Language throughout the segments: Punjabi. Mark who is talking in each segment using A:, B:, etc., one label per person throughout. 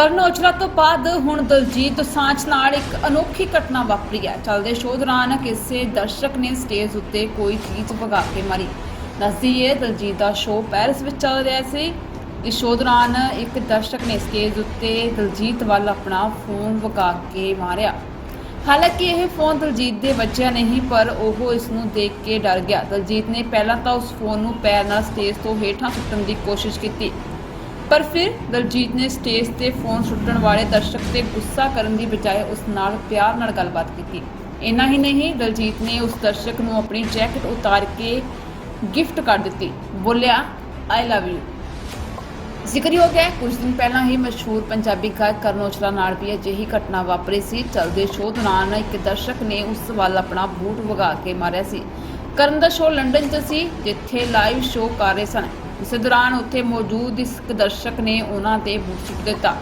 A: ਕਰਨ ਔਜਲਾ ਤੋਂ ਬਾਅਦ ਹੁਣ ਦਲਜੀਤ ਦੋਸਾਂਝ ਨਾਲ ਇੱਕ ਅਨੋਖੀ ਘਟਨਾ ਵਾਪਰੀ ਹੈ। ਚੱਲਦੇ ਸ਼ੋਅ ਦੌਰਾਨ ਕਿਸੇ ਦਰਸ਼ਕ ਨੇ ਸਟੇਜ ਉੱਤੇ ਕੋਈ ਚੀਜ਼ ਵਗਾ ਕੇ ਮਾਰੀ। ਦੱਸਦੀ ਹੈ ਦਲਜੀਤ ਦਾ ਸ਼ੋਅ ਪੈਰਿਸ ਵਿੱਚ ਚੱਲ ਰਿਹਾ ਸੀ। ਇਸ ਸ਼ੋਅ ਦੌਰਾਨ ਇੱਕ ਦਰਸ਼ਕ ਨੇ ਸਟੇਜ ਉੱਤੇ ਦਲਜੀਤ ਵੱਲ ਆਪਣਾ ਫੋਨ ਵਗਾ ਕੇ ਮਾਰਿਆ। ਹਾਲਾਂਕਿ ਇਹ ਫੋਨ ਦਲਜੀਤ ਦੇ ਵੱਜਿਆ ਨਹੀਂ, ਪਰ ਉਹ ਇਸ ਨੂੰ ਦੇਖ ਕੇ ਡਰ ਗਿਆ। ਦਲਜੀਤ ਨੇ ਪਹਿਲਾਂ ਤਾਂ ਉਸ ਫੋਨ ਨੂੰ ਪੈਰ ਨਾਲ ਸਟੇਜ ਤੋਂ ਹੇਠਾਂ ਸੁੱਟਣ ਦੀ ਕੋਸ਼ਿਸ਼ ਕੀਤੀ। ਪਰ ਫਿਰ ਦਲਜੀਤ ਨੇ ਸਟੇਜ ਤੇ ਫੋਨ ਸੁੱਟਣ ਵਾਲੇ ਦਰਸ਼ਕ ਤੇ ਗੁੱਸਾ ਕਰਨ ਦੀ ਬਜਾਏ ਉਸ ਨਾਲ ਪਿਆਰ ਨਾਲ ਗੱਲਬਾਤ ਕੀਤੀ। ਇੰਨਾ ਹੀ ਨਹੀਂ, ਦਲਜੀਤ ਨੇ ਉਸ ਦਰਸ਼ਕ ਨੂੰ ਆਪਣੀ ਜੈਕਟ ਉਤਾਰ ਕੇ ਗਿਫਟ ਕਰ ਦਿੱਤੀ। ਬੋਲਿਆ ਆਈ ਲਵ ਯੂ ਜ਼ਿਕਰਯੋਗ ਹੈ ਕੁਝ ਦਿਨ ਪਹਿਲਾਂ ਹੀ ਮਸ਼ਹੂਰ ਪੰਜਾਬੀ ਗਾਇਕ ਕਰਨ ਔਜਲਾ ਨਾਲ ਵੀ ਅਜਿਹੀ ਘਟਨਾ ਵਾਪਰੀ ਸੀ, ਚੱਲਦੇ ਸ਼ੋਅ ਦੌਰਾਨ ਇੱਕ ਦਰਸ਼ਕ ਨੇ ਉਸ ਵੱਲ ਆਪਣਾ ਬੂਟ ਵਗਾ ਕੇ ਮਾਰਿਆ ਸੀ। ਕਰਨ ਦਾ ਸ਼ੋਅ ਲੰਡਨ 'ਚ ਸੀ, ਜਿੱਥੇ ਲਾਈਵ ਸ਼ੋਅ ਕਰ ਰਹੇ ਸਨ। ਇਸੇ ਦੌਰਾਨ ਉੱਥੇ ਮੌਜੂਦ ਇਸ ਦਰਸ਼ਕ ਨੇ ਉਹਨਾਂ ਤੇ ਬੂਟ ਸੁੱਟ ਦਿੱਤਾ।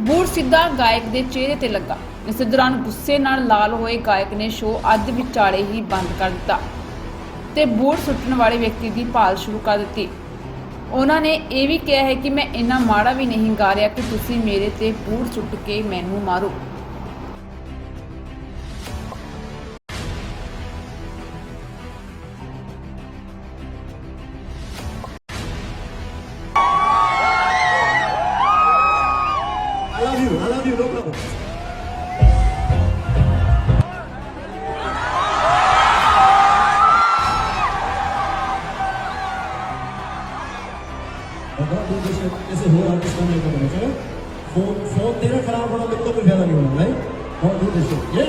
A: ਬੂਟ ਸਿੱਧਾ ਗਾਇਕ ਦੇ ਚਿਹਰੇ ਤੇ ਲੱਗਾ। ਇਸ ਦੌਰਾਨ ਗੁੱਸੇ ਨਾਲ ਲਾਲ ਹੋਏ ਗਾਇਕ ਨੇ ਸ਼ੋਅ ਅੱਧ ਵਿਚਾਲੇ ਹੀ ਬੰਦ ਕਰ ਦਿੱਤਾ ਤੇ ਬੂਟ ਸੁੱਟਣ ਵਾਲੇ ਵਿਅਕਤੀ ਦੀ ਭਾਲ ਸ਼ੁਰੂ ਕਰ ਦਿੱਤੀ। ਉਹਨਾਂ ਨੇ ਇਹ ਵੀ ਕਿਹਾ ਹੈ ਕਿ ਮੈਂ ਇੰਨਾ ਮਾੜਾ ਵੀ ਨਹੀਂ ਗਾ ਰਿਹਾ ਕਿ ਤੁਸੀਂ ਮੇਰੇ ਤੇ ਬੂਟ ਸੁੱਟ ਕੇ ਮੈਨੂੰ ਮਾਰੋ।
B: आर्टिस्ट बनने का बना चलो फोन फोन तेरा खराब होना मेरे को कोई फायदा नहीं होना राइट और तू जैसे ये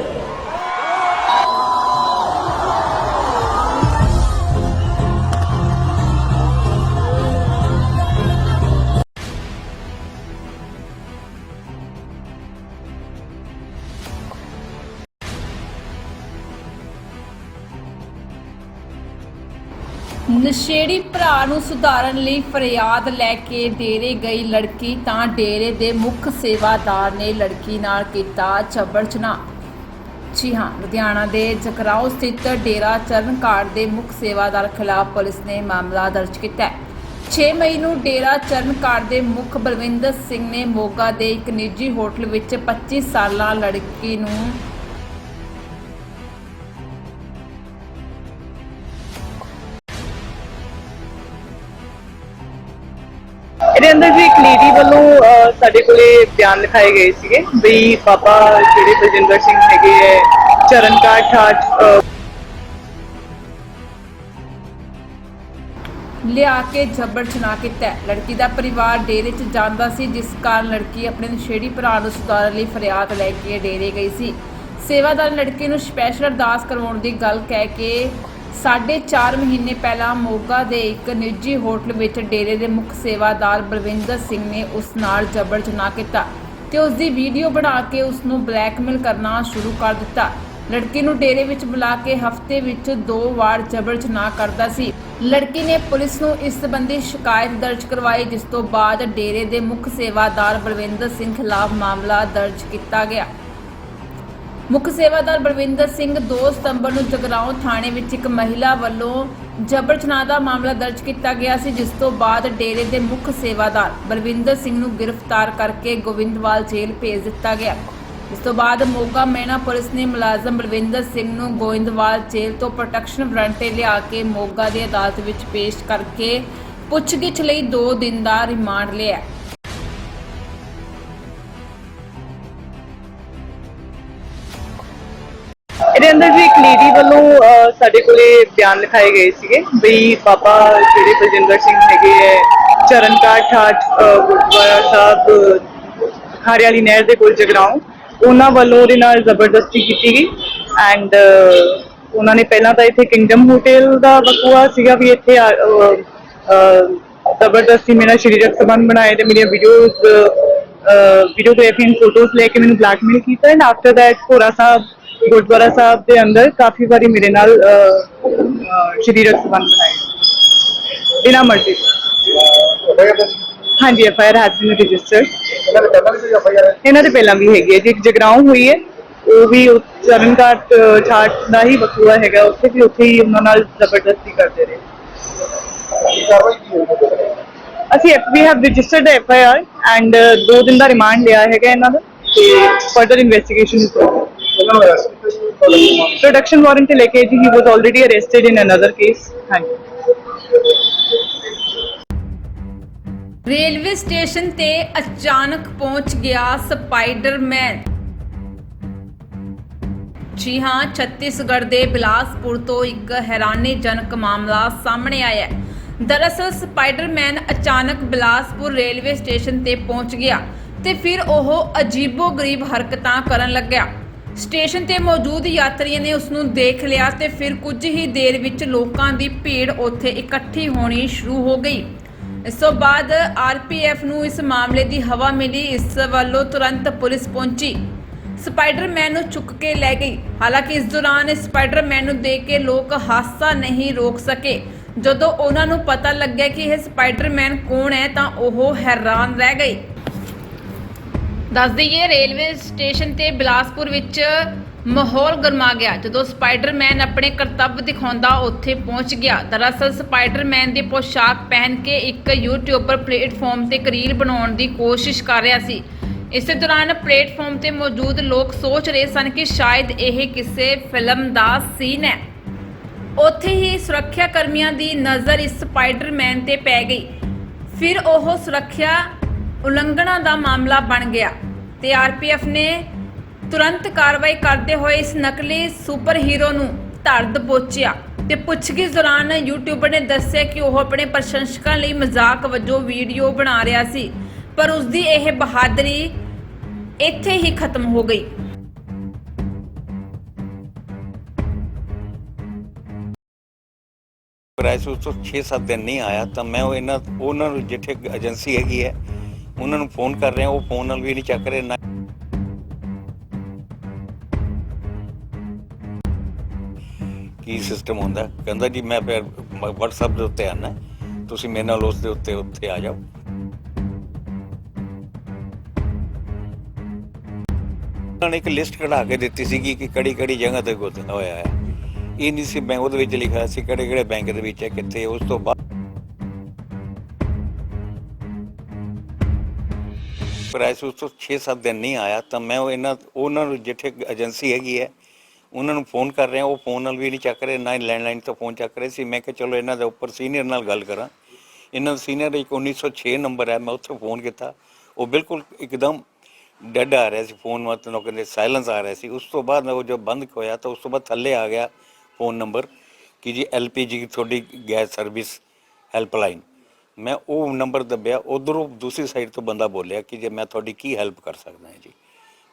A: ਨਸ਼ੇੜੀ ਭਰਾ ਨੂੰ ਸੁਧਾਰਨ ਲਈ ਫਰਿਆਦ ਲੈ ਕੇ ਡੇਰੇ ਗਈ ਲੜਕੀ, ਤਾਂ ਡੇਰੇ ਦੇ ਮੁੱਖ ਸੇਵਾਦਾਰ ਨੇ ਲੜਕੀ ਨਾਲ ਕੀਤਾ ਚਬੜਚਨਾ ਜੀ ਹਾਂ, ਲੁਧਿਆਣਾ ਦੇ ਜਕਰਾਓ ਸਥਿਤ ਡੇਰਾ ਚਰਨਕਾੜ ਦੇ ਮੁੱਖ ਸੇਵਾਦਾਰ ਖਿਲਾਫ ਪੁਲਿਸ ਨੇ ਮਾਮਲਾ ਦਰਜ ਕੀਤਾ ਹੈ। 6 ਮਈ ਨੂੰ ਡੇਰਾ ਚਰਨਕਾੜ ਦੇ ਮੁੱਖ ਬਲਵਿੰਦਰ ਸਿੰਘ ਨੇ ਮੋਗਾ ਦੇ ਇੱਕ ਨਿੱਜੀ ਹੋਟਲ ਵਿੱਚ 25 ਸਾਲਾ ਲੜਕੀ ਨੂੰ
C: ਲੇਡੀ ਵੱਲੋਂ ਅਹ, ਸਾਡੇ ਕੋਲੇ ਬਿਆਨ ਲਿਖਾਏ ਗਏ ਸੀਗੇ ਬਈ ਪਾਪਾ ਜਿਹੜੇ ਬਲਜਿੰਦਰ ਸਿੰਘ ਹੈਗੇ ਹੈ ਚਰਨਕਾਟ ਠਾਠ ਅਹ,
A: ਲਿਆ ਕੇ ਜਬਰ ਚਨਾ ਕੀਤਾ ਹੈ। ਲੜਕੀ ਦਾ ਪਰਿਵਾਰ ਡੇਰੇ 'ਚ ਜਾਂਦਾ ਸੀ ਜਿਸ ਕਾਰਨ ਲੜਕੀ ਆਪਣੇ ਨਸ਼ੇੜੀ ਭਰਾ ਨੂੰ ਸੁਧਾਰਨ ਲਈ ਫਰਿਆਦ ਲੈ ਕੇ ਡੇਰੇ ਗਈ ਸੀ ਸੇਵਾਦਾਰ ਲੜਕੀ ਨੂੰ ਸਪੈਸ਼ਲ ਅਰਦਾਸ ਕਰਵਾਉਣ ਦੀ ਗੱਲ ਕਹਿ ਕੇ ਸਾਢੇ 4 ਮਹੀਨੇ ਪਹਿਲਾਂ ਮੋਗਾ ਦੇ ਇੱਕ ਨਿੱਜੀ ਹੋਟਲ ਵਿੱਚ ਡੇਰੇ ਦੇ ਮੁੱਖ ਸੇਵਾਦਾਰ ਬਲਵਿੰਦਰ ਸਿੰਘ ਨੇ ਉਸ ਨਾਲ ਜਬਰ ਜਨਾਹ ਕੀਤਾ ਤੇ ਉਸ ਦੀ ਵੀਡੀਓ ਬਣਾ ਕੇ ਉਸ ਨੂੰ ਬਲੈਕਮੇਲ ਕਰਨਾ ਸ਼ੁਰੂ ਕਰ ਦਿੱਤਾ। ਲੜਕੀ ਨੂੰ ਡੇਰੇ ਵਿੱਚ ਬੁਲਾ ਕੇ ਹਫ਼ਤੇ ਵਿੱਚ ਦੋ ਵਾਰ ਜਬਰ ਜਨਾਹ ਕਰਦਾ ਸੀ। ਲੜਕੀ ਨੇ ਪੁਲਿਸ ਨੂੰ ਇਸ ਸੰਬੰਧੀ ਸ਼ਿਕਾਇਤ ਦਰਜ ਕਰਵਾਈ, ਜਿਸ ਤੋਂ ਬਾਅਦ ਡੇਰੇ ਦੇ ਮੁੱਖ ਸੇਵਾਦਾਰ ਬਲਵਿੰਦਰ ਸਿੰਘ ਖਿਲਾਫ ਮਾਮਲਾ ਦਰਜ ਕੀਤਾ ਗਿਆ। ਮੁੱਖ ਸੇਵਾਦਾਰ ਬਲਵਿੰਦਰ ਸਿੰਘ 2 ਸਤੰਬਰ ਨੂੰ ਜਗਰਾਉਂ ਥਾਣੇ ਵਿੱਚ ਇੱਕ ਮਹਿਲਾ ਵੱਲੋਂ ਜਬਰ ਜਨਾਹ ਦਾ ਮਾਮਲਾ ਦਰਜ ਕੀਤਾ ਗਿਆ ਸੀ, ਜਿਸ ਤੋਂ ਬਾਅਦ ਡੇਰੇ ਦੇ ਮੁੱਖ ਸੇਵਾਦਾਰ ਬਲਵਿੰਦਰ ਸਿੰਘ ਨੂੰ ਗ੍ਰਿਫਤਾਰ ਕਰਕੇ ਗੋਬਿੰਦਵਾਲ ਜੇਲ੍ਹ ਭੇਜ ਦਿੱਤਾ ਗਿਆ। ਇਸ ਤੋਂ ਬਾਅਦ ਮੋਗਾ ਮੈਨਾ ਪੁਲਿਸ ਨੇ ਮੁਲਾਜ਼ਮ ਬਲਵਿੰਦਰ ਸਿੰਘ ਨੂੰ ਗੋਇੰਦਵਾਲ ਜੇਲ੍ਹ ਤੋਂ ਪ੍ਰੋਟੈਕਸ਼ਨ ਵਾਰੰਟ ਤੇ ਲਿਆ ਕੇ ਮੋਗਾ ਦੀ ਅਦਾਲਤ ਵਿੱਚ ਪੇਸ਼ ਕਰਕੇ ਪੁੱਛਗਿੱਛ ਲਈ 2 ਦਿਨ ਦਾ ਰਿਮਾਂਡ ਲਿਆ।
C: ਅੰਦਰ ਵੀ ਇੱਕ ਲੇਡੀ ਵੱਲੋਂ ਅਹ, ਸਾਡੇ ਕੋਲੇ ਬਿਆਨ ਲਿਖਾਏ ਗਏ ਸੀਗੇ ਬਈ ਬਾਬਾ ਜਿਹੜੇ ਬਲਜਿੰਦਰ ਸਿੰਘ ਹੈਗੇ ਹੈ ਚਰਨਕਾਟ ਠਾਠ ਅਹ, ਗੁਰਦੁਆਰਾ ਸਾਹਿਬ ਖਾਰੇ ਵਾਲੀ ਨਹਿਰ ਦੇ ਕੋਲ ਜਗਰਾਉਂ ਉਹਨਾਂ ਵੱਲੋਂ ਉਹਦੇ ਨਾਲ ਜ਼ਬਰਦਸਤੀ ਕੀਤੀ ਗਈ ਐਂਡ ਉਹਨਾਂ ਨੇ ਪਹਿਲਾਂ ਤਾਂ ਇੱਥੇ ਕਿੰਗਡਮ ਹੋਟਲ ਦਾ ਵਕੂਆ ਸੀਗਾ ਵੀ ਇੱਥੇ ਆ- ਅਹ, ਅਹ, ਜ਼ਬਰਦਸਤੀ ਮੇਰਾ ਸਰੀਰਕ ਸੰਬੰਧ ਬਣਾਏ ਤੇ ਮੇਰੀਆਂ ਵੀਡੀਓਜ਼ ਵੀਡੀਓਗ੍ਰਾਫੀ ਐਂਡ ਫੋਟੋਜ਼ ਲੈ ਕੇ ਮੈਨੂੰ ਬਲੈਕਮੇਲ ਕੀਤਾ and after that Bhora Sahib gurdwara Sahib ਦੇ ਅੰਦਰ ਕਾਫੀ ਵਾਰੀ ਮੇਰੇ ਨਾਲ ਸਰੀਰਕ ਸੰਬੰਧ ਬਣਾਏ। ਬਿਨਾਂ ਮਰਜ਼ੀ। ਹਾਂਜੀ, F I R has been registered ਇਹਨਾਂ ਦੇ ਪਹਿਲਾਂ ਵੀ ਹੈਗੀ ਹੈ ਜੀ, ਇੱਕ ਜਗਰਾਉਂ ਹੋਈ ਹੈ। ਉਹ ਵੀ ਉਹ ਚਰਨਕਾਟ ਛਾਟ ਦਾ ਹੀ ਬਕੂਆ ਹੈਗਾ। ਉੱਥੇ ਵੀ ਉੱਥੇ ਹੀ ਉਹਨਾਂ ਨਾਲ ਜ਼ਬਰਦਸਤੀ ਕਰਦੇ ਰਹੇ। ਅਸੀਂ ਵੀ have registered F I R and ਦੋ ਦਿਨ ਦਾ ਰਿਮਾਂਡ ਲਿਆ ਹੈਗਾ ਇਹਨਾਂ ਦਾ ਤੇ ਫਰਦਰ ਇਨਵੈਸਟੀਗੇਸ਼ਨ ਇਸ ਪ੍ਰੋਡਕਸ਼ਨ ਵਾਰੰਟ ਲੈ ਕੇ ਜੀ he was already arrested in another case ਹਾਂਜੀ
A: ਰੇਲਵੇ ਸਟੇਸ਼ਨ ਤੇ ਅਚਾਨਕ ਪਹੁੰਚ ਗਿਆ ਸਪਾਈਡਰਮੈਨ। ਜੀ ਹਾਂ ਛੱਤੀਸਗੜ੍ਹ ਦੇ ਬਿਲਾਸਪੁਰ ਤੋਂ ਇੱਕ ਹੈਰਾਨੀਜਨਕ ਮਾਮਲਾ ਸਾਹਮਣੇ ਆਇਆ ਹੈ। ਦਰਅਸਲ ਸਪਾਈਡਰਮੈਨ ਅਚਾਨਕ ਬਿਲਾਸਪੁਰ ਰੇਲਵੇ ਸਟੇਸ਼ਨ ਤੇ ਪਹੁੰਚ ਗਿਆ ਤੇ ਫਿਰ ਉਹ ਅਜੀਬੋ-ਗਰੀਬ ਹਰਕਤਾਂ ਕਰਨ ਲੱਗਿਆ। ਸਟੇਸ਼ਨ ਤੇ ਮੌਜੂਦ ਯਾਤਰੀਆਂ ਨੇ ਉਸ ਨੂੰ ਦੇਖ ਲਿਆ ਤੇ ਫਿਰ ਕੁਝ ਹੀ ਦੇਰ ਵਿੱਚ ਲੋਕਾਂ ਦੀ ਭੀੜ ਉੱਥੇ ਇਕੱਠੀ ਹੋਣੀ ਸ਼ੁਰੂ ਹੋ ਗਈ। ਇਸ ਤੋਂ ਬਾਅਦ ਆਰਪੀਐਫ ਨੂੰ ਇਸ ਮਾਮਲੇ ਦੀ ਹਵਾ ਮਿਲੀ, ਇਸ ਵੱਲੋਂ ਤੁਰੰਤ ਪੁਲਿਸ ਪਹੁੰਚੀ। ਸਪਾਈਡਰਮੈਨ ਨੂੰ ਚੁੱਕ ਕੇ ਲੈ ਗਈ। ਹਾਲਾਂਕਿ ਇਸ ਦੌਰਾਨ ਸਪਾਈਡਰਮੈਨ ਨੂੰ ਦੇਖ ਕੇ ਲੋਕ ਹਾਸਾ ਨਹੀਂ ਰੋਕ ਸਕੇ। ਜਦੋਂ ਉਹਨਾਂ ਨੂੰ ਪਤਾ ਲੱਗਿਆ ਕਿ ਇਹ ਸਪਾਈਡਰਮੈਨ ਕੌਣ ਹੈ, ਤਾਂ ਉਹ ਹੈਰਾਨ ਰਹਿ ਗਏ। ਦੱਸ ਦਈਏ, ਰੇਲਵੇ ਸਟੇਸ਼ਨ ਤੇ ਬਿਲਾਸਪੁਰ ਵਿੱਚ ਮਾਹੌਲ ਗਰਮਾ ਗਿਆ। ਜਦੋਂ ਸਪਾਈਡਰਮੈਨ ਆਪਣੇ ਕਰਤੱਵ ਦਿਖਾਉਂਦਾ, ਉੱਥੇ ਪਹੁੰਚ ਗਿਆ। ਦਰਅਸਲ, ਸਪਾਈਡਰਮੈਨ ਦੀ ਪੋਸ਼ਾਕ ਪਹਿਨ ਕੇ ਇੱਕ ਯੂਟਿਊਬਰ ਪਲੇਟਫਾਰਮ ਤੇ ਰੀਲ ਬਣਾਉਣ ਦੀ ਕੋਸ਼ਿਸ਼ ਕਰ ਰਿਹਾ ਸੀ। ਇਸੇ ਦੌਰਾਨ ਪਲੇਟਫਾਰਮ ਤੇ ਮੌਜੂਦ ਲੋਕ ਸੋਚ ਰਹੇ ਸਨ ਕਿ ਸ਼ਾਇਦ ਇਹ ਕਿਸੇ ਫਿਲਮ ਦਾ ਸੀਨ ਹੈ। ਉੱਥੇ ਹੀ ਸੁਰੱਖਿਆ ਕਰਮੀਆਂ ਦੀ ਨਜ਼ਰ ਇਸ ਸਪਾਈਡਰਮੈਨ ਤੇ ਪੈ ਗਈ। ਫਿਰ ਉਹ ਸੁਰੱਖਿਆ ਉਲੰਘਣਾ ਦਾ ਮਾਮਲਾ ਬਣ ਗਿਆ। ਤੇ ਆਰਪੀਐਫ ਨੇ ਤੁਰੰਤ ਕਾਰਵਾਈ ਕਰਦੇ ਹੋਏ ਇਸ ਨਕਲੀ ਸੁਪਰ ਹੀਰੋ ਨੂੰ ਧੜ ਦਬੋਚਿਆ ਤੇ ਪੁੱਛਗਿੱਛ ਦੌਰਾਨ ਯੂਟਿਊਬਰ ਨੇ ਦੱਸਿਆ ਕਿ ਉਹ ਆਪਣੇ ਪ੍ਰਸ਼ੰਸਕਾਂ ਲਈ ਮਜ਼ਾਕ ਵਜੋਂ ਵੀਡੀਓ ਬਣਾ ਰਿਹਾ ਸੀ, ਪਰ ਉਸ ਦੀ ਇਹ ਬਹਾਦਰੀ ਇੱਥੇ ਹੀ ਖਤਮ ਹੋ ਗਈ।
D: ਕ੍ਰਾਈਸ ਉਸ ਤੋਂ 6-7 ਦਿਨ ਨਹੀਂ ਆਇਆ, ਤਾਂ ਮੈਂ ਉਹ ਇਹਨਾਂ, ਉਹਨਾਂ ਨੂੰ ਜਿੱਥੇ ਏਜੰਸੀ ਹੈਗੀ ਹੈ ਉਹਨਾਂ ਨੂੰ ਫੋਨ ਕਰ ਰਿਹਾ ਉਹ ਫੋਨ ਨਾਲ ਵੀ ਨਹੀਂ ਚੱਕ ਰਹੇ, ਨਾ ਕੀ ਸਿਸਟਮ ਹੁੰਦਾ? ਕਹਿੰਦਾ ਜੀ, ਮੈਂ ਫਿਰ WhatsApp ਦੇ ਉੱਤੇ ਆਣਾ ਤੁਸੀਂ ਮੇਰੇ ਨਾਲ ਉਸ ਦੇ ਉੱਤੇ ਉੱਥੇ ਆ ਜਾਓ। ਉਹਨਾਂ ਨੇ ਇੱਕ ਲਿਸਟ ਕਢਾ ਕੇ ਦਿੱਤੀ ਸੀਗੀ ਕਿ ਕਿਹੜੀ ਕਿਹੜੀ ਜਗ੍ਹਾ ਤੇ ਗੁੱਤ ਹੋਇਆ ਹੈ। ਇਹ ਨਹੀਂ ਸੀ ਬੈਂਕ ਉਹਦੇ ਵਿੱਚ ਲਿਖਿਆ ਸੀ ਕਿਹੜੇ ਕਿਹੜੇ ਬੈਂਕ ਦੇ ਵਿੱਚ ਹੈ, ਕਿੱਥੇ ਉਸ ਤੋਂ ਬਾਅਦ ਪ੍ਰਾਈਸ ਉਸ ਤੋਂ 6-7 ਦਿਨ ਨਹੀਂ ਆਇਆ, ਤਾਂ ਮੈਂ ਉਹ ਇਹਨਾਂ, ਉਹਨਾਂ ਨੂੰ ਜਿੱਥੇ ਏਜੰਸੀ ਹੈਗੀ ਹੈ, ਉਹਨਾਂ ਨੂੰ ਫੋਨ ਕਰ ਰਿਹਾ, ਉਹ ਫੋਨ ਨਾਲ ਵੀ ਨਹੀਂ ਚੱਕ ਰਹੇ, ਨਾ ਲੈਂਡਲਾਈਨ ਤੋਂ ਫੋਨ ਚੱਕ ਰਹੇ ਸੀ। ਮੈਂ ਕਿਹਾ, ਚਲੋ, ਇਹਨਾਂ ਦੇ ਉੱਪਰ ਸੀਨੀਅਰ ਨਾਲ ਗੱਲ ਕਰਾਂ। ਇਹਨਾਂ ਦਾ ਸੀਨੀਅਰ ਇੱਕ 1906 ਨੰਬਰ ਹੈ, ਮੈਂ ਉੱਥੇ ਫੋਨ ਕੀਤਾ। ਉਹ ਬਿਲਕੁਲ ਇੱਕਦਮ ਡੈਡ ਆ ਰਿਹਾ ਸੀ ਫੋਨ ਮਤਲਬ ਕਹਿੰਦੇ ਸਾਇਲੈਂਸ ਆ ਰਿਹਾ ਸੀ। ਉਸ ਤੋਂ ਬਾਅਦ ਉਹ ਜੋ ਬੰਦ ਹੋਇਆ, ਤਾਂ ਉਸ ਤੋਂ ਬਾਅਦ ਥੱਲੇ ਆ ਗਿਆ ਫੋਨ ਨੰਬਰ ਕਿ ਜੀ ਐਲਪੀਜੀ ਤੁਹਾਡੀ ਗੈਸ ਸਰਵਿਸ ਹੈਲਪਲਾਈਨ ਮੈਂ ਉਹ ਨੰਬਰ ਦੱਬਿਆ, ਉਧਰੋਂ ਦੂਸਰੀ ਸਾਈਡ ਤੋਂ ਬੰਦਾ ਬੋਲਿਆ ਕਿ ਜੇ ਮੈਂ ਤੁਹਾਡੀ ਕੀ ਹੈਲਪ ਕਰ ਸਕਦਾ ਹਾਂ ਜੀ।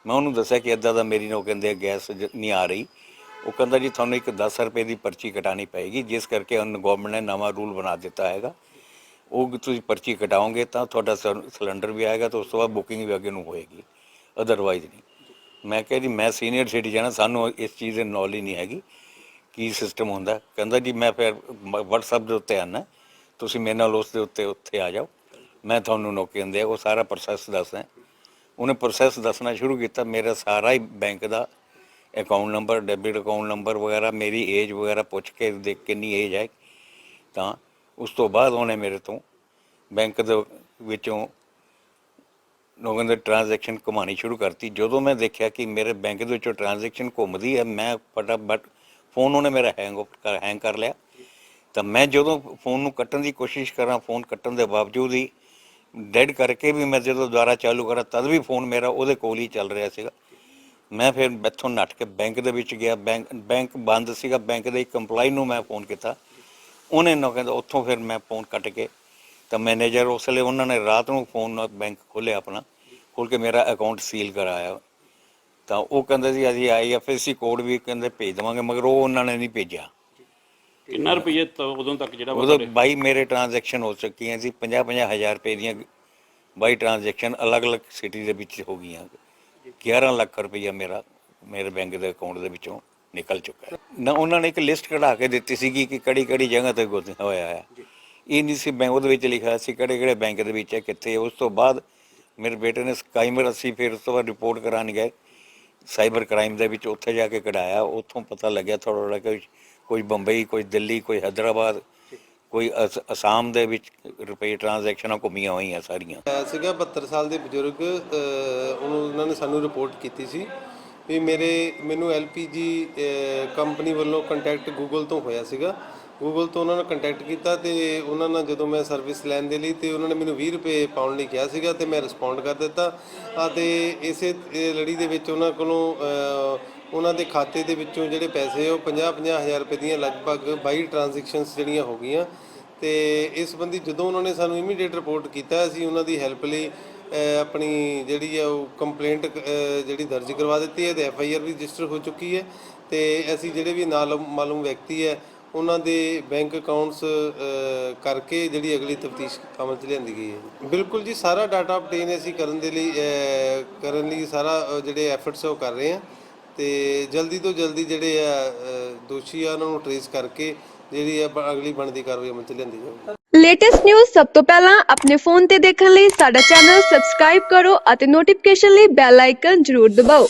D: ਮੈਂ ਉਹਨੂੰ ਦੱਸਿਆ ਕਿ ਇਦਾਂ ਦਾ ਮੇਰੀ ਨੂੰ ਕਹਿੰਦੇ ਗੈਸ ਜ- ਨਹੀਂ ਆ ਰਹੀ। ਉਹ ਕਹਿੰਦਾ ਜੀ, ਤੁਹਾਨੂੰ ਇੱਕ 10 ਰੁਪਏ ਦੀ ਪਰਚੀ ਕਟਾਣੀ ਪਏਗੀ, ਜਿਸ ਕਰਕੇ ਹੁਣ ਗਵਰਨਮੈਂਟ ਨੇ ਨਵਾਂ ਰੂਲ ਬਣਾ ਦਿੱਤਾ ਹੈਗਾ। ਉਹ ਤੁਸੀਂ ਪਰਚੀ ਕਟਾਓਗੇ ਤਾਂ ਤੁਹਾਡਾ ਸਿਲ- ਸਿਲੰਡਰ ਵੀ ਆਏਗਾ ਤਾਂ ਉਸ ਤੋਂ ਬਾਅਦ ਬੁਕਿੰਗ ਵੀ ਅੱਗੇ ਨੂੰ ਹੋਏਗੀ। ਅਦਰਵਾਈਜ਼ ਨਹੀਂ। ਮੈਂ ਕਿਹਾ ਜੀ, ਮੈਂ ਸੀਨੀਅਰ ਸਿਟੀਜ਼ਨ ਹਾਂ, ਸਾਨੂੰ ਇਸ ਚੀਜ਼ ਦੀ ਨੌਲੇਜ ਨਹੀਂ ਹੈਗੀ, ਕੀ ਸਿਸਟਮ ਹੁੰਦਾ। ਕਹਿੰਦਾ ਜੀ, ਮੈਂ ਫਿਰ ਮ- WhatsApp ਦੇ ਉੱਤੇ ਆਣਾ ਤੁਸੀਂ ਮੇਰੇ ਨਾਲ ਉਸ ਦੇ ਉੱਤੇ ਉੱਥੇ ਆ ਜਾਓ। ਮੈਂ ਤੁਹਾਨੂੰ ਨੋ ਕਹਿੰਦੇ ਉਹ ਸਾਰਾ ਪ੍ਰੋਸੈਸ ਦੱਸਦਾ ਉਹਨੇ ਪ੍ਰੋਸੈਸ ਦੱਸਣਾ ਸ਼ੁਰੂ ਕੀਤਾ। ਮੇਰਾ ਸਾਰਾ ਹੀ ਬੈਂਕ ਦਾ account number debit account number ਵਗੈਰਾ, ਮੇਰੀ ਏਜ ਵਗੈਰਾ ਪੁੱਛ ਕੇ ਦੇਖ ਕਿੰਨੀ ਏਜ ਹੈ। ਤਾਂ ਉਸ ਤੋਂ ਬਾਅਦ ਉਹਨੇ ਮੇਰੇ ਤੋਂ ਬੈਂਕ ਦੇ ਵਿੱਚੋਂ ਲੋਕਾਂ ਦੇ ਟ੍ਰਾਂਜੈਕਸ਼ਨ ਘੁਮਾਣੀ ਸ਼ੁਰੂ ਕਰਤੀ। ਜਦੋਂ ਮੈਂ ਦੇਖਿਆ ਕਿ ਮੇਰੇ ਬੈਂਕ ਦੇ ਵਿੱਚੋਂ ਟ੍ਰਾਂਜੈਕਸ਼ਨ ਘੁੰਮਦੀ ਹੈ, ਮੈਂ ਫਟਾਫਟ ਫੋਨ ਉਹਨੇ ਮੇਰਾ ਹੈਂਗ ਕਰ ਹੈਂਗ ਕਰ ਲਿਆ। ਤਾਂ ਮੈਂ ਜਦੋਂ ਫੋਨ ਨੂੰ ਕੱਟਣ ਦੀ ਕੋਸ਼ਿਸ਼ ਕਰਾਂ, ਫੋਨ ਕੱਟਣ ਦੇ ਬਾਵਜੂਦ ਹੀ ਡੈਡ ਕਰਕੇ ਵੀ ਮੈਂ ਜਦੋਂ ਦੁਬਾਰਾ ਚਾਲੂ ਕਰਾਂ, ਤਦ ਵੀ ਫੋਨ ਮੇਰਾ ਉਹਦੇ ਕੋਲ ਹੀ ਚੱਲ ਰਿਹਾ ਸੀਗਾ। ਮੈਂ ਫਿਰ ਇੱਥੋਂ ਨੱਠ ਕੇ ਬੈਂਕ ਦੇ ਵਿੱਚ ਗਿਆ, ਬੈਂਕ ਬੈਂਕ ਬੰਦ ਸੀਗਾ, ਬੈਂਕ ਦੇ ਇੱਕ EMPLOYE ਨੂੰ ਮੈਂ ਫੋਨ ਕੀਤਾ। ਉਹਨੇ ਨਾ ਕਹਿੰਦਾ, ਉੱਥੋਂ ਫਿਰ ਮੈਂ ਫੋਨ ਕੱਟ ਕੇ ਤਾਂ ਮੈਨੇਜਰ ਉਸ ਵੇਲੇ ਉਹਨਾਂ ਨੇ ਰਾਤ ਨੂੰ ਫੋਨ ਬੈਂਕ ਖੋਲ੍ਹਿਆ ਆਪਣਾ ਖੋਲ ਕੇ ਮੇਰਾ ਅਕਾਊਂਟ ਸੀਲ ਕਰਾਇਆ। ਤਾਂ ਉਹ ਕਹਿੰਦੇ ਸੀ, ਅਸੀਂ ਆਈਐਫਐਸਸੀ ਕੋਡ ਵੀ ਕਹਿੰਦੇ ਭੇਜ ਦੇਵਾਂਗੇ, ਮਗਰ ਉਹ ਉਹਨਾਂ ਨੇ ਨਹੀਂ ਭੇਜਿਆ।
E: ਕਿੰਨਾ ਰੁਪਏ ਉਦੋਂ ਤੱਕ ਜਿਹੜਾ ਵਾ
D: ਉਦੋਂ
E: ਤੁਹਾਡੇ-
D: ਬਾਈ ਮੇਰੇ ਟ੍ਰਾਂਜੈਕਸ਼ਨ ਹੋ ਚੁੱਕੀਆਂ ਸੀ 50 50 ਹਜ਼ਾਰ ਰੁਪਏ ਦੀਆਂ ਬਾਈ ਟ੍ਰਾਂਜੈਕਸ਼ਨ ਅਲੱਗ-ਅਲੱਗ ਸਿਟੀ ਦੇ ਵਿੱਚ ਹੋ ਗਈਆਂ। 11 ਲੱਖ ਰੁਪਈਆ ਮੇਰਾ ਮੇਰੇ ਬੈਂਕ ਦੇ ਅਕਾਊਂਟ ਦੇ ਵਿੱਚੋਂ ਨਿਕਲ ਚੁੱਕਾ ਹੈ। ਨਾ ਉਹਨਾਂ ਨੇ ਇੱਕ ਲਿਸਟ ਕਢਾ ਕੇ ਦਿੱਤੀ ਸੀਗੀ ਕਿ ਕਿਹੜੀ ਕਿਹੜੀ ਜਗ੍ਹਾ ਤੇ ਗੁੰਮ ਹੋਇਆ ਹੈ। ਇਹ ਨਹੀਂ ਸੀ ਬੈਂਕ ਉਹਦੇ ਵਿੱਚ ਲਿਖਿਆ ਸੀ ਕਿਹੜੇ ਕਿਹੜੇ ਬੈਂਕ ਦੇ ਵਿੱਚ ਹੈ ਕਿੱਥੇ। ਉਸ ਤੋਂ ਬਾਅਦ ਮੇਰੇ ਬੇਟੇ ਨੇ ਸਕਾਈਮਰ ਅਸੀਂ ਫਿਰ ਉਸ ਤੋਂ ਬਾਅਦ ਰਿਪੋਰਟ ਕਰਾਉਣ ਗਏ। ਸਾਈਬਰ ਕ੍ਰਾਈਮ ਦੇ ਵਿੱਚ ਉੱਥੇ ਜਾ ਕੇ ਕਢਾਇਆ। ਉੱਥੋਂ ਪਤਾ ਲੱਗਿਆ ਥੋੜਾ ਥੋੜਾ ਕਿ ਕੋਈ ਬੰਬਈ, ਕੋਈ ਦਿੱਲੀ, ਕੋਈ ਹੈਦਰਾਬਾਦ, ਕੋਈ ਅਸ- ਅਸਾਮ ਦੇ ਵਿੱਚ ਰੁਪਏ ਟ੍ਰਾਂਜੈਕਸ਼ਨਾਂ ਘੁੰਮੀਆਂ ਹੋਈਆਂ ਸਾਰੀਆਂ।
F: ਸੀਗਾ 72 ਸਾਲ ਦੇ ਬਜ਼ੁਰਗ ਉਹਨੂੰ, ਉਹਨਾਂ ਨੇ ਸਾਨੂੰ ਰਿਪੋਰਟ ਕੀਤੀ ਸੀ ਵੀ ਮੇਰੇ, ਮੈਨੂੰ ਐਲਪੀਜੀ ਕੰਪਨੀ ਵੱਲੋਂ ਕੰਟੈਕਟ ਗੂਗਲ ਤੋਂ ਹੋਇਆ ਸੀਗਾ। ਗੂਗਲ ਤੋਂ ਉਹਨਾਂ ਨੇ ਕੰਟੈਕਟ ਕੀਤਾ ਤੇ ਉਹਨਾਂ ਨਾਲ ਜਦੋਂ ਮੈਂ ਸਰਵਿਸ ਲੈਣ ਦੇ ਲਈ ਤੇ ਉਹਨਾਂ ਨੇ ਮੈਨੂੰ 20 ਰੁਪਏ ਪਾਉਣ ਲਈ ਕਿਹਾ ਸੀਗਾ ਤੇ ਮੈਂ ਰਿਸਪੌਂਡ ਕਰ ਦਿੱਤਾ। ਅਤੇ ਇਸੇ ਲੜੀ ਦੇ ਵਿੱਚ ਉਹਨਾਂ ਕੋਲੋਂ ਉਹਨਾਂ ਦੇ ਖਾਤੇ ਦੇ ਵਿੱਚੋਂ ਜਿਹੜੇ ਪੈਸੇ ਉਹ 50-50 ਹਜ਼ਾਰ ਰੁਪਏ ਦੀਆਂ ਲਗਭਗ 22 ਟ੍ਰਾਂਜੈਕਸ਼ਨਸ ਜਿਹੜੀਆਂ ਹੋ ਗਈਆਂ। ਤੇ ਇਸ ਸੰਬੰਧੀ ਜਦੋਂ ਉਹਨਾਂ ਨੇ ਸਾਨੂੰ ਇਮੀਡੀਏਟ ਰਿਪੋਰਟ ਕੀਤਾ, ਅਸੀਂ ਉਹਨਾਂ ਦੀ ਹੈਲਪ ਲਈ ਆਪਣੀ ਜਿਹੜੀ ਆ, ਉਹ ਕੰਪਲੇਂਟ ਜਿਹੜੀ ਦਰਜ ਕਰਵਾ ਦਿੱਤੀ ਹੈ ਤੇ ਐਫ ਆਈ ਆਰ ਵੀ ਰਜਿਸਟਰ ਹੋ ਚੁੱਕੀ ਹੈ। ਤੇ ਅਸੀਂ ਜਿਹੜੇ ਵੀ ਨਾਲ ਮਾਲੂਮ ਵਿਅਕਤੀ ਹੈ, ਉਹਨਾਂ ਦੇ ਬੈਂਕ ਅਕਾਊਂਟਸ ਕਰਕੇ ਜਿਹੜੀ ਅਗਲੀ ਤਫਤੀਸ਼ ਅਮਲ 'ਚ ਲਿਆਂਦੀ ਗਈ ਹੈ। ਬਿਲਕੁਲ ਜੀ, ਸਾਰਾ ਡਾਟਾ ਅਪਟੇਨ ਅਸੀਂ ਕਰਨ ਦੇ ਲਈ ਕਰਨ ਲਈ ਸਾਰਾ ਜਿਹੜੇ ਐਫਰਟਸ ਉਹ ਕਰ ਰਹੇ ਹਾਂ। ਤੇ ਜਲਦੀ ਤੋਂ ਜਲਦੀ ਜਿਹੜੇ ਆ ਅਹ, ਦੋਸ਼ੀ ਆ ਉਹਨਾਂ ਨੂੰ ਟਰੇਸ ਕਰਕੇ ਜਿਹੜੀ ਆ ਬ- ਅਗਲੀ ਬਣਦੀ ਕਾਰਵਾਈ ਅਮਲ 'ਚ ਲਿਆਂਦੀ ਜਾਊਗੀ।
G: ਲੇਟੈਸਟ ਨਿਊਜ਼ ਸਭ ਤੋਂ ਪਹਿਲਾਂ ਆਪਣੇ ਫੋਨ ਤੇ ਦੇਖਣ ਲਈ ਸਾਡਾ ਚੈਨਲ ਸਬਸਕ੍ਰਾਈਬ ਕਰੋ ਅਤੇ ਨੋਟੀਫਿਕੇਸ਼ਨ ਲਈ ਬੈਲ ਆਈਕਨ ਜ਼ਰੂਰ ਦਬਾਓ।